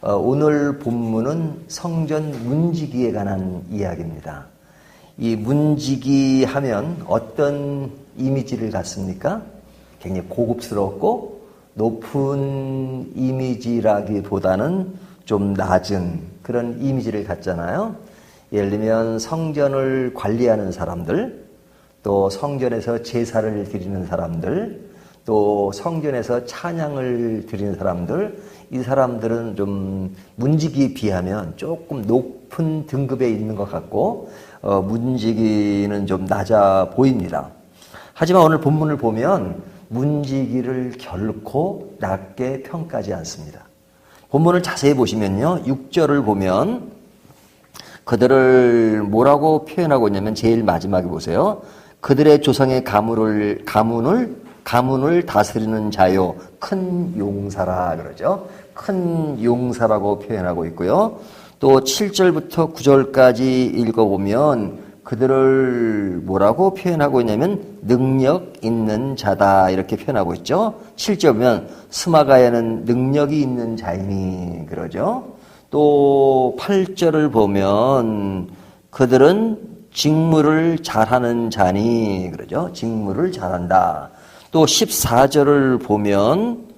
어, 오늘 본문은 성전 문지기에 관한 이야기입니다. 이 문지기 하면 어떤 이미지를 갖습니까? 굉장히 고급스럽고 높은 이미지라기보다는 좀 낮은 그런 이미지를 갖잖아요. 예를 들면 성전을 관리하는 사람들, 또 성전에서 제사를 드리는 사람들, 또 성전에서 찬양을 드리는 사람들, 이 사람들은 좀 문지기에 비하면 조금 높은 등급에 있는 것 같고, 어, 문지기는 좀 낮아 보입니다. 하지만 오늘 본문을 보면 문지기를 결코 낮게 평가하지 않습니다. 본문을 자세히 보시면요. 6절을 보면 그들을 뭐라고 표현하고 있냐면 제일 마지막에 보세요. 그들의 조상의 가문을 가문을 가문을 다스리는 자요 큰 용사라 그러죠. 큰 용사라고 표현하고 있고요. 또 7절부터 9절까지 읽어보면 그들을 뭐라고 표현하고 있냐면 능력 있는 자다 이렇게 표현하고 있죠. 7절 보면 스마가야는 능력이 있는 자이니 그러죠. 또 8절을 보면 그들은 직무를 잘하는 자니 그러죠. 직무를 잘한다. 또 14절을 보면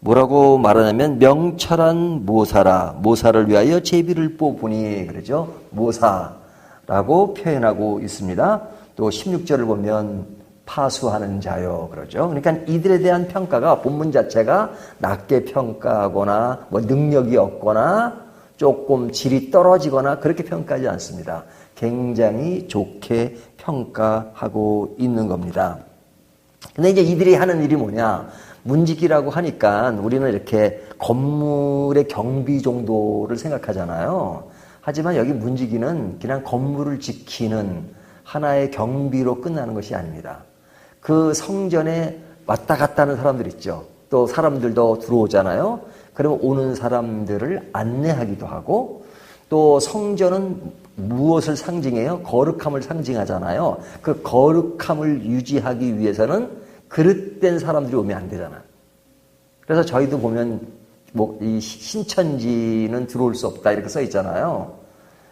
뭐라고 말하냐면 명철한 모사라 모사를 위하여 제비를 뽑으니 그러죠. 모사라고 표현하고 있습니다. 또 16절을 보면 파수하는 자요 그러죠. 그러니까 이들에 대한 평가가 본문 자체가 낮게 평가하거나 뭐 능력이 없거나 조금 질이 떨어지거나 그렇게 평가하지 않습니다. 굉장히 좋게 평가하고 있는 겁니다. 근데 이제 이들이 하는 일이 뭐냐? 문지기라고 하니까 우리는 이렇게 건물의 경비 정도를 생각하잖아요. 하지만 여기 문지기는 그냥 건물을 지키는 하나의 경비로 끝나는 것이 아닙니다. 그 성전에 왔다 갔다 하는 사람들 있죠. 또 사람들도 들어오잖아요. 그러면 오는 사람들을 안내하기도 하고 또 성전은 무엇을 상징해요? 거룩함을 상징하잖아요. 그 거룩함을 유지하기 위해서는 그릇된 사람들이 오면 안 되잖아. 그래서 저희도 보면 뭐 이 신천지는 들어올 수 없다 이렇게 써 있잖아요.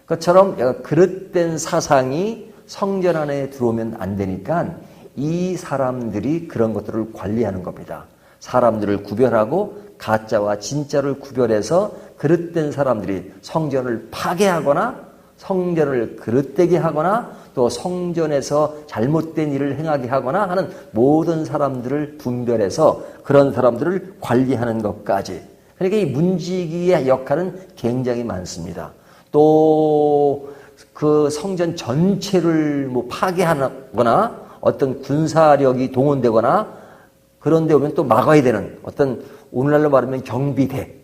그처럼 그릇된 사상이 성전 안에 들어오면 안 되니까 이 사람들이 그런 것들을 관리하는 겁니다. 사람들을 구별하고 가짜와 진짜를 구별해서 그릇된 사람들이 성전을 파괴하거나 성전을 그릇되게 하거나 또 성전에서 잘못된 일을 행하게 하거나 하는 모든 사람들을 분별해서 그런 사람들을 관리하는 것까지. 그러니까 이 문지기의 역할은 굉장히 많습니다. 또 그 성전 전체를 뭐 파괴하거나 어떤 군사력이 동원되거나 그런 데 오면 또 막아야 되는 어떤 오늘날로 말하면 경비대,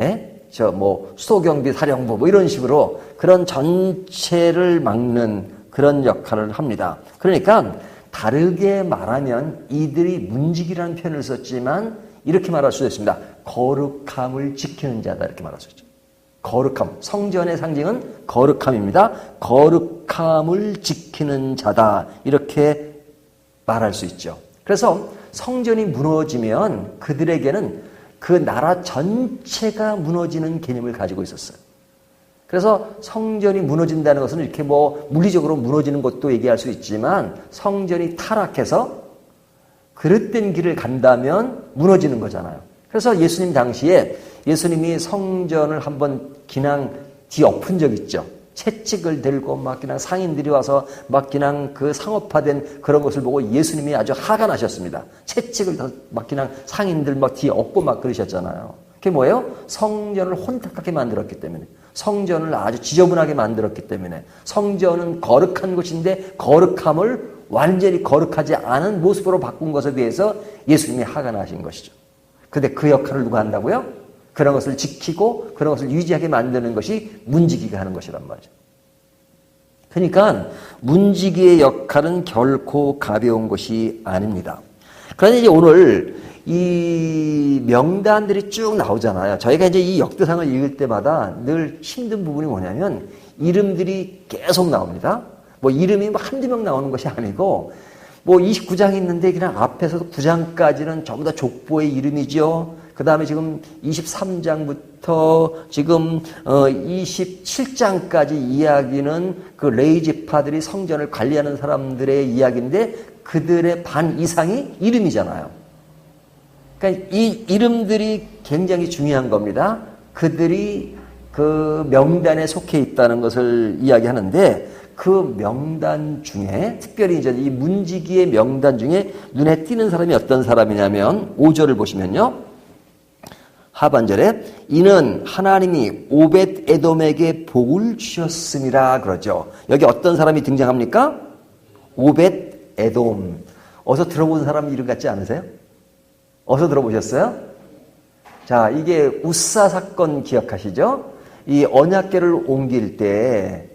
예? 저 뭐 수도경비 사령부 뭐 이런 식으로 그런 전체를 막는 그런 역할을 합니다. 그러니까 다르게 말하면 이들이 문직이라는 표현을 썼지만 이렇게 말할 수도 있습니다. 거룩함을 지키는 자다 이렇게 말할 수 있죠. 거룩함. 성전의 상징은 거룩함입니다. 거룩함을 지키는 자다. 이렇게 말할 수 있죠. 그래서 성전이 무너지면 그들에게는 그 나라 전체가 무너지는 개념을 가지고 있었어요. 그래서 성전이 무너진다는 것은 이렇게 뭐 물리적으로 무너지는 것도 얘기할 수 있지만 성전이 타락해서 그릇된 길을 간다면 무너지는 거잖아요. 그래서 예수님 당시에 예수님이 성전을 한번 그냥 뒤엎은 적 있죠. 채찍을 들고 막 그냥 상인들이 와서 막 그냥 그 상업화된 그런 것을 보고 예수님이 아주 화가 나셨습니다. 채찍을 막 그냥 상인들 막 뒤엎고 막 그러셨잖아요. 그게 뭐예요? 성전을 혼탁하게 만들었기 때문에. 성전을 아주 지저분하게 만들었기 때문에. 성전은 거룩한 곳인데 거룩함을 완전히 거룩하지 않은 모습으로 바꾼 것에 대해서 예수님이 화가 나신 것이죠. 근데 그 역할을 누가 한다고요? 그런 것을 지키고 그런 것을 유지하게 만드는 것이 문지기가 하는 것이란 말이죠. 그러니까 문지기의 역할은 결코 가벼운 것이 아닙니다. 그런데 이제 오늘 이 명단들이 쭉 나오잖아요. 저희가 이제 이 역대상을 읽을 때마다 늘 힘든 부분이 뭐냐면 이름들이 계속 나옵니다. 뭐 이름이 뭐 한두 명 나오는 것이 아니고 뭐 29장이 있는데 그냥 앞에서 9장까지는 전부 다 족보의 이름이죠. 그 다음에 지금 23장부터 지금 어 27장까지 이야기는 그 레이지파들이 성전을 관리하는 사람들의 이야기인데 그들의 반 이상이 이름이잖아요. 그러니까 이 이름들이 굉장히 중요한 겁니다. 그들이 그 명단에 속해 있다는 것을 이야기하는데 그 명단 중에 특별히 이제 이 문지기의 명단 중에 눈에 띄는 사람이 어떤 사람이냐면 5절을 보시면요. 하반절에 이는 하나님이 오벳 에돔에게 복을 주셨음이라 그러죠. 여기 어떤 사람이 등장합니까? 오벳 에돔. 어서 들어본 사람 이름 같지 않으세요? 어서 들어보셨어요? 자, 이게 우사 사건 기억하시죠? 이 언약계를 옮길 때,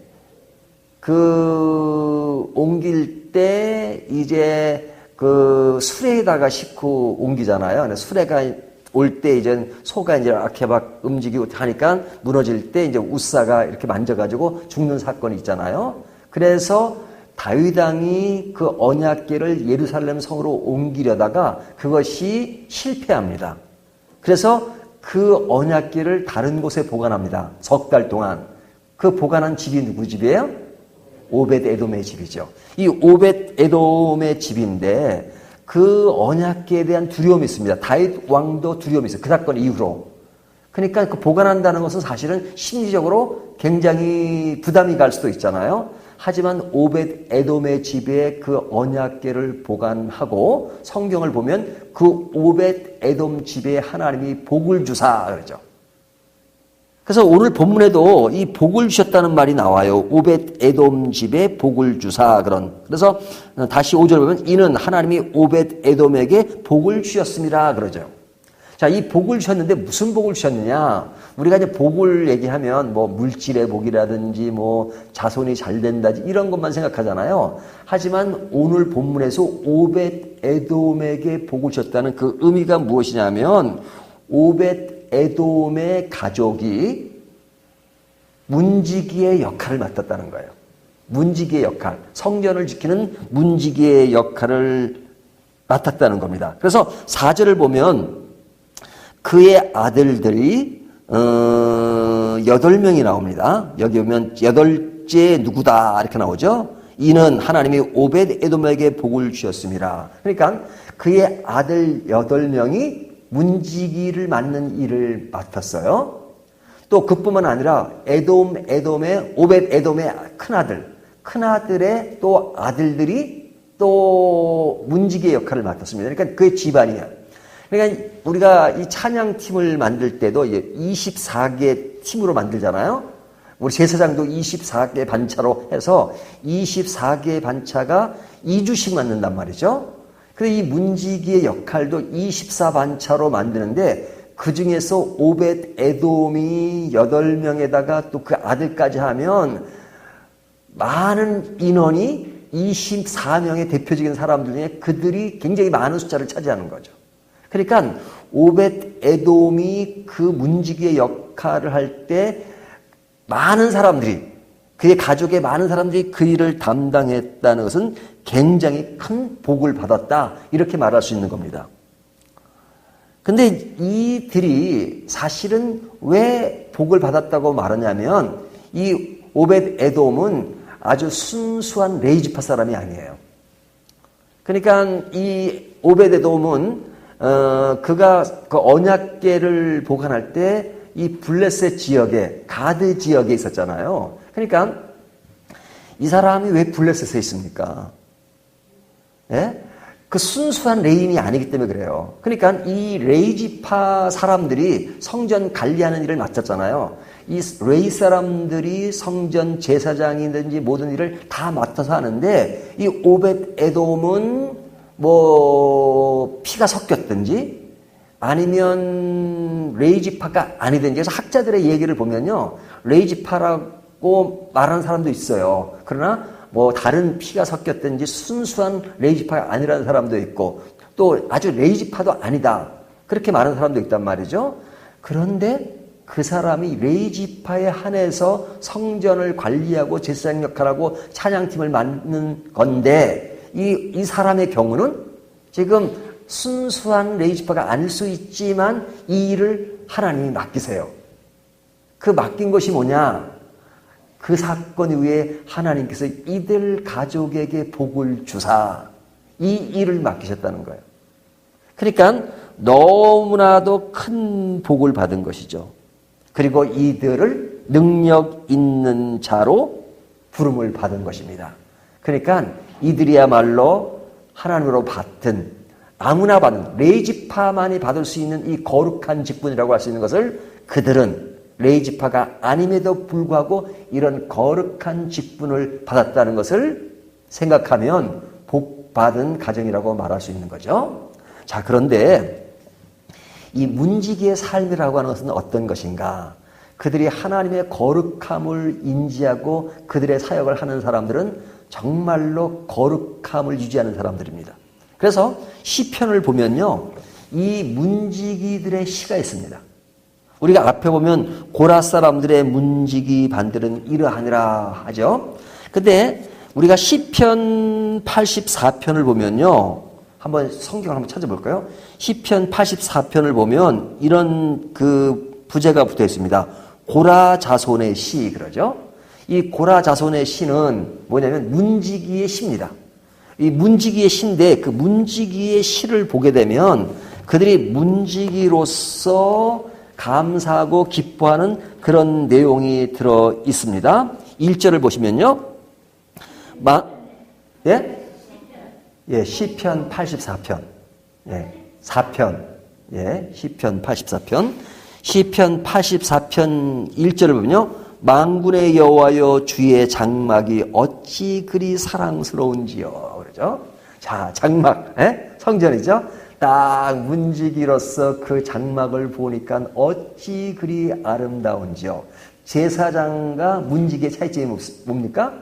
그, 옮길 때, 이제 그 수레에다가 싣고 옮기잖아요. 수레가 올 때 이제 소가 이제 이렇게 막 움직이고 하니까 무너질 때 이제 우사가 이렇게 만져가지고 죽는 사건이 있잖아요. 그래서 다윗 왕이 그 언약궤를 예루살렘 성으로 옮기려다가 그것이 실패합니다. 그래서 그 언약궤를 다른 곳에 보관합니다. 석 달 동안. 그 보관한 집이 누구 집이에요? 오벳 에돔의 집이죠. 이 오벳 에돔의 집인데 그 언약궤에 대한 두려움이 있습니다. 다윗 왕도 두려움이 있어요. 그 사건 이후로. 그러니까 그 보관한다는 것은 사실은 심리적으로 굉장히 부담이 갈 수도 있잖아요. 하지만 오벳 에돔의 집에 그 언약궤를 보관하고 성경을 보면 그 오벳 에돔 집에 하나님이 복을 주사 그러죠. 그래서 오늘 본문에도 이 복을 주셨다는 말이 나와요. 오벳 에돔 집에 복을 주사 그런. 그래서 다시 5절 보면 이는 하나님이 오벳 에돔에게 복을 주셨습니다 그러죠. 자, 이 복을 주셨는데 무슨 복을 주셨느냐? 우리가 이제 복을 얘기하면 뭐 물질의 복이라든지 뭐 자손이 잘 된다지 이런 것만 생각하잖아요. 하지만 오늘 본문에서 오벳 에돔에게 복을 주셨다는 그 의미가 무엇이냐면 오벳 에돔의 가족이 문지기의 역할을 맡았다는 거예요. 문지기의 역할, 성전을 지키는 문지기의 역할을 맡았다는 겁니다. 그래서 4절을 보면 그의 아들들이 어, 여덟 명이 나옵니다. 여기 보면 여덟째 누구다 이렇게 나오죠. 이는 하나님이 오벳 에돔에게 복을 주셨습니다. 그러니까 그의 아들 여덟 명이 문지기를 맡는 일을 맡았어요. 또 그뿐만 아니라 에돔 에돔의 오벳 에돔의 큰 아들, 큰 아들의 또 아들들이 또 문지기의 역할을 맡았습니다. 그러니까 그의 집안이에요. 그러니까 우리가 이 찬양 팀을 만들 때도 24개 팀으로 만들잖아요. 우리 제사장도 24개 반차로 해서 24개의 반차가 2주씩 만든단 말이죠. 그래서 이 문지기의 역할도 24반차로 만드는데 그 중에서 오벳 에돔이 8명에다가 또 그 아들까지 하면 많은 인원이 24명의 대표적인 사람들 중에 그들이 굉장히 많은 숫자를 차지하는 거죠. 그러니까 오벳 에돔이 그 문지기의 역할을 할 때 많은 사람들이 그의 가족의 많은 사람들이 그 일을 담당했다는 것은 굉장히 큰 복을 받았다 이렇게 말할 수 있는 겁니다. 근데 이들이 사실은 왜 복을 받았다고 말하냐면 이 오벳 에돔은 아주 순수한 레이지파 사람이 아니에요. 그러니까 이 오벳 에돔은 어, 그가 그 언약계를 보관할 때 이 블레셋 지역에 가드 지역에 있었잖아요. 그러니까 이 사람이 왜 블레셋에 있습니까? 예? 그 순수한 레인이 아니기 때문에 그래요. 그러니까 이 레이지파 사람들이 성전 관리하는 일을 맡았잖아요. 이 레이 사람들이 성전 제사장이든지 모든 일을 다 맡아서 하는데 이 오벳 에돔은 뭐 피가 섞였든지 아니면 레이지파가 아니든지 그래서 학자들의 얘기를 보면요. 레이지파라고 말하는 사람도 있어요. 그러나 뭐 다른 피가 섞였든지 순수한 레이지파가 아니라는 사람도 있고 또 아주 레이지파도 아니다. 그렇게 말하는 사람도 있단 말이죠. 그런데 그 사람이 레이지파에 한해서 성전을 관리하고 제사장 역할하고 찬양팀을 맡는 건데 이, 이 사람의 경우는 지금 순수한 레이지파가 아닐 수 있지만 이 일을 하나님이 맡기세요. 그 맡긴 것이 뭐냐? 그 사건 이후에 하나님께서 이들 가족에게 복을 주사 이 일을 맡기셨다는 거예요. 그러니까 너무나도 큰 복을 받은 것이죠. 그리고 이들을 능력 있는 자로 부름을 받은 것입니다. 그러니까 이들이야말로 하나님으로 받은 아무나 받는 레이지파만이 받을 수 있는 이 거룩한 직분이라고 할 수 있는 것을 그들은 레이지파가 아님에도 불구하고 이런 거룩한 직분을 받았다는 것을 생각하면 복 받은 가정이라고 말할 수 있는 거죠. 자, 그런데 이 문지기의 삶이라고 하는 것은 어떤 것인가? 그들이 하나님의 거룩함을 인지하고 그들의 사역을 하는 사람들은 정말로 거룩함을 유지하는 사람들입니다. 그래서 시편을 보면요. 이 문지기들의 시가 있습니다. 우리가 앞에 보면 고라 사람들의 문지기 반들은 이러하니라 하죠. 근데 우리가 시편 84편을 보면요. 한번 성경을 한번 찾아볼까요? 시편 84편을 보면 이런 그 부제가 붙어 있습니다. 고라 자손의 시 그러죠. 이 고라 자손의 시는 뭐냐면 문지기의 시입니다. 이 문지기의 시인데 그 문지기의 시를 보게 되면 그들이 문지기로서 감사하고 기뻐하는 그런 내용이 들어 있습니다. 1절을 보시면요. 마, 예? 예, 시편 84편. 예, 4편. 예, 시편 84편. 시편 84편 1절을 보면요. 망군의 여호와여 주의 장막이 어찌 그리 사랑스러운지요. 그러죠? 자, 장막. 예? 성전이죠? 딱 문지기로서 그 장막을 보니까 어찌 그리 아름다운지요. 제사장과 문지기의 차이점이 뭡니까?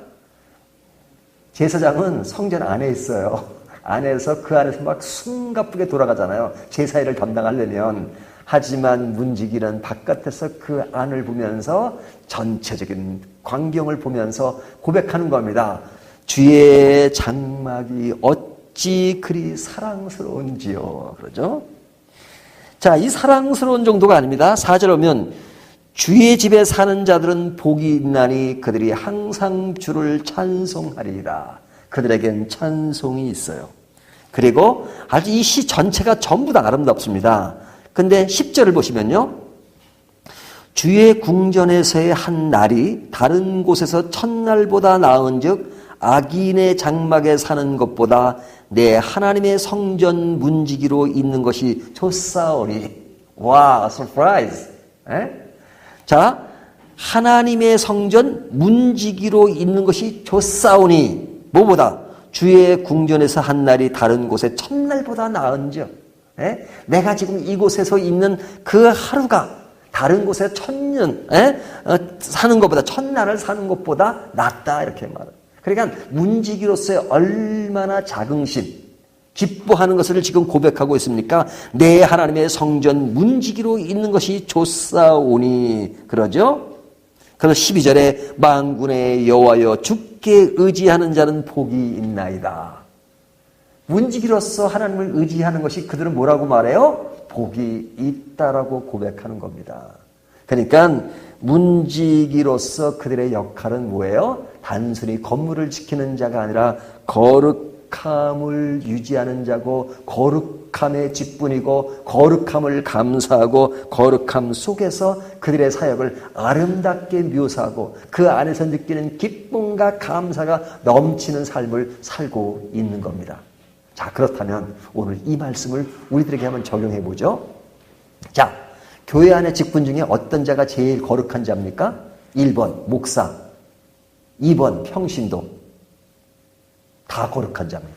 제사장은 성전 안에 있어요. 안에서 그 안에서 막 숨가쁘게 돌아가잖아요. 제사 일을 담당하려면. 하지만 문지기는 바깥에서 그 안을 보면서 전체적인 광경을 보면서 고백하는 겁니다. 주의 장막이 어찌 그리 사랑스러운지요. 그러죠? 자, 이 사랑스러운 정도가 아닙니다. 4절 오면 주의 집에 사는 자들은 복이 있나니 그들이 항상 주를 찬송하리라. 그들에겐 찬송이 있어요. 그리고 아주 이 시 전체가 전부 다 아름답습니다. 근데 10절을 보시면요. 주의 궁전에서의 한 날이 다른 곳에서 첫날보다 나은 즉 악인의 장막에 사는 것보다 내 하나님의 성전 문지기로 있는 것이 좋사오니 와 서프라이즈 자 하나님의 성전 문지기로 있는 것이 좋사오니 뭐보다 주의 궁전에서 한 날이 다른 곳의 첫날보다 나은즉 에? 내가 지금 이곳에서 있는 그 하루가 다른 곳에 천년 에? 어, 사는 것보다 천날을 사는 것보다 낫다 이렇게 말을. 그러니까 문지기로서의 얼마나 자긍심, 기뻐하는 것을 지금 고백하고 있습니까? 내 하나님의 성전 문지기로 있는 것이 좋사오니 그러죠? 그래서 12절에 만군의 여호와여 주께 의지하는 자는 복이 있나이다. 문지기로서 하나님을 의지하는 것이 그들은 뭐라고 말해요? 복이 있다라고 고백하는 겁니다. 그러니까 문지기로서 그들의 역할은 뭐예요? 단순히 건물을 지키는 자가 아니라 거룩함을 유지하는 자고 거룩함의 직분이고 거룩함을 감사하고 거룩함 속에서 그들의 사역을 아름답게 묘사하고 그 안에서 느끼는 기쁨과 감사가 넘치는 삶을 살고 있는 겁니다. 자, 그렇다면 오늘 이 말씀을 우리들에게 한번 적용해 보죠. 자, 교회 안의 직분 중에 어떤 자가 제일 거룩한 자입니까? 1번, 목사. 2번, 평신도. 다 거룩한 자입니다.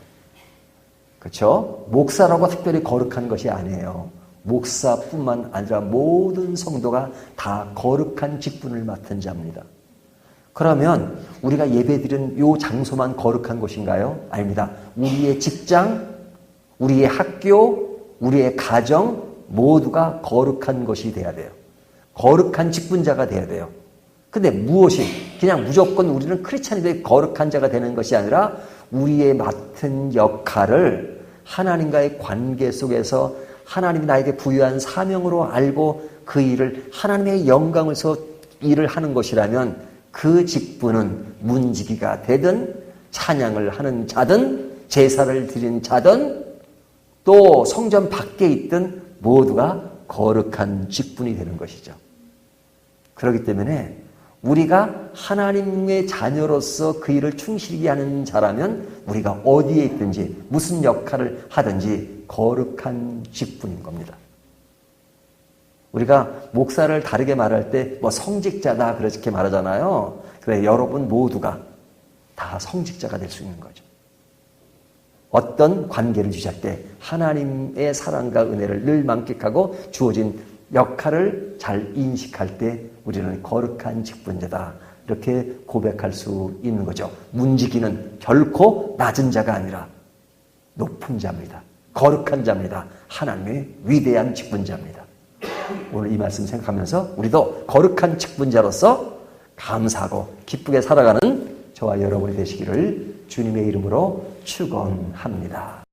그렇죠? 목사라고 특별히 거룩한 것이 아니에요. 목사뿐만 아니라 모든 성도가 다 거룩한 직분을 맡은 자입니다. 그러면 우리가 예배드린 요 장소만 거룩한 곳인가요? 아닙니다. 우리의 직장, 우리의 학교, 우리의 가정 모두가 거룩한 것이 돼야 돼요. 거룩한 직분자가 돼야 돼요. 근데 무엇이 그냥 무조건 우리는 크리스찬인데 거룩한 자가 되는 것이 아니라 우리의 맡은 역할을 하나님과의 관계 속에서 하나님이 나에게 부여한 사명으로 알고 그 일을 하나님의 영광을 서 일을 하는 것이라면 그 직분은 문지기가 되든 찬양을 하는 자든 제사를 드린 자든 또 성전 밖에 있든 모두가 거룩한 직분이 되는 것이죠. 그렇기 때문에 우리가 하나님의 자녀로서 그 일을 충실히 하는 자라면 우리가 어디에 있든지 무슨 역할을 하든지 거룩한 직분인 겁니다. 우리가 목사를 다르게 말할 때 뭐 성직자다 그렇게 말하잖아요. 그래 여러분 모두가 다 성직자가 될 수 있는 거죠. 어떤 관계를 유지할 때 하나님의 사랑과 은혜를 늘 만끽하고 주어진 역할을 잘 인식할 때 우리는 거룩한 직분자다. 이렇게 고백할 수 있는 거죠. 문지기는 결코 낮은 자가 아니라 높은 자입니다. 거룩한 자입니다. 하나님의 위대한 직분자입니다. 오늘 이 말씀 생각하면서 우리도 거룩한 직분자로서 감사하고 기쁘게 살아가는 저와 여러분이 되시기를 주님의 이름으로 축원합니다.